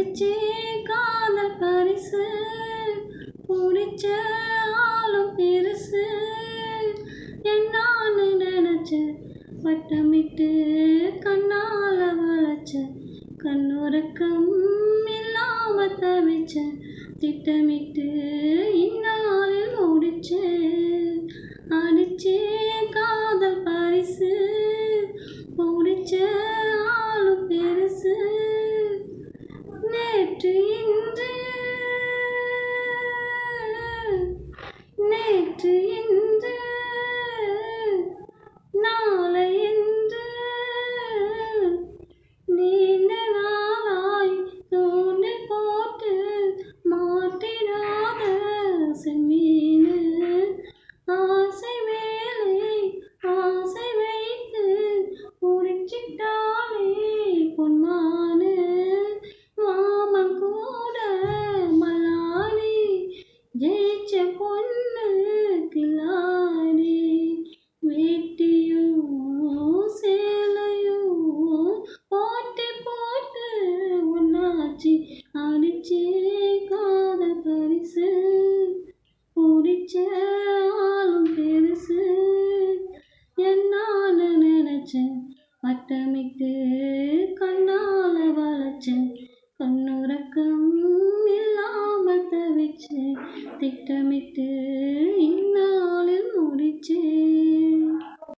அடிச்சே காதல் பரிசு பிடிச்ச ஆளும் பெருசு. என்னான்னு நினைச்ச வட்டமிட்டு கண்ணால வளைச்ச கண்ணுறக்கம் இல்லாம தவிச்ச திட்டமிட்டு വെച്ച പൊന്നാരെ വെട്ടിയോ சேலையோ போட்டு போட்டு ஒன்னாச்சு அடிச்சே காத பரிசு பிடிச்ச ஆளும் பெருசு. என்னால நினைச்ச பட்டமிட்டு கண்ணால வளைச்சேன். dikdömektir.